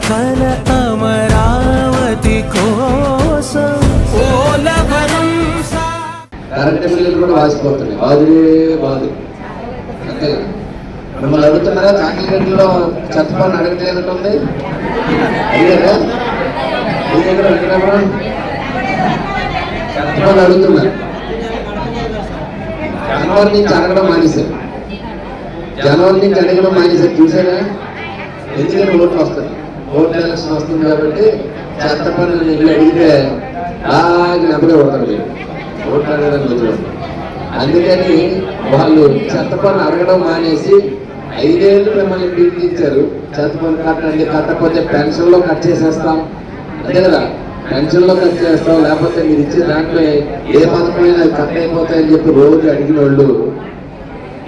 కల అమరావతి కోసం. కూడా మిమ్మల్ని అడుగుతున్నారా? చాకిలగడ్డలో చెత్తపని అడగట్లేనట్టుంది చెత్తపని అడుగుతున్నా జనవరి నుంచి అడగడం మానేశారు జనవరి నుంచి అడగడం మానేశారు. చూసారా? ఎందుకంటే ఓట్లు వస్తాయి ఓట్లు ఎలక్షన్ వస్తుంది కాబట్టి చెత్త పనులు ఇల్లు అడిగితే బాగా నెమ్మది కొడతారు మూడు ఓట్లు అందుకని వాళ్ళు చెత్త పనులు అడగడం మానేసి ఐదేళ్ళు మిమ్మల్ని పీడించారు చెత్త పనులు కట్టండి కట్టకపోతే పెన్షన్లో కట్ చేసేస్తాం. అంతే కదా? పెన్షన్లో కట్ చేస్తాం లేకపోతే మీరు ఇచ్చే దాంట్లో ఏ పథకమైనా కట్ అయిపోతాయని చెప్పి రోజు అడిగిన వాళ్ళు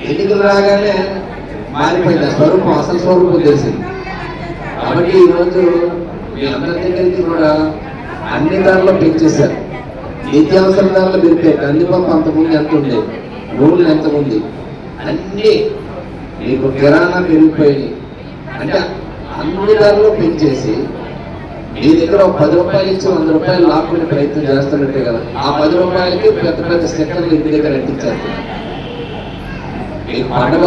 ఎన్నికలు రాగానే మారిపోయింది. ఆ స్వరూపం అసలు స్వరూపం తెలిసింది. కాబట్టి ఈరోజు మీ అందరి దగ్గరికి కూడా అన్ని ధరలు పెంచేశారు నిత్యావసర ధరలు పెరిగాయి కందిపప్పు అంతకుముందు ఎంత ఉంది? నూనెలు ఎంత ఉంది? అన్ని మీకు కిరాణా పెరిగిపోయి అంటే అన్ని ధరలు పెంచేసి మీ దగ్గర ఒక పది రూపాయలు ఇచ్చి వంద రూపాయలు లాక్కునే ప్రయత్నం చేస్తున్నట్టే కదా. ఆ పది రూపాయలకి పెద్ద పెద్ద స్టిక్కర్లు ఇంటి దగ్గర అంటించారు మీరు పండుగ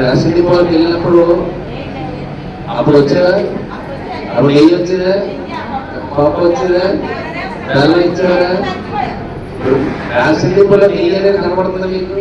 రేషన్ వెళ్ళినప్పుడు అప్పుడు వచ్చేదా అప్పుడు నెయ్యి వచ్చేదా పప్పు వచ్చేదా బెల్లం ఇచ్చారా? ఇప్పుడు నెయ్యి అనేది కనబడుతుందా మీకు?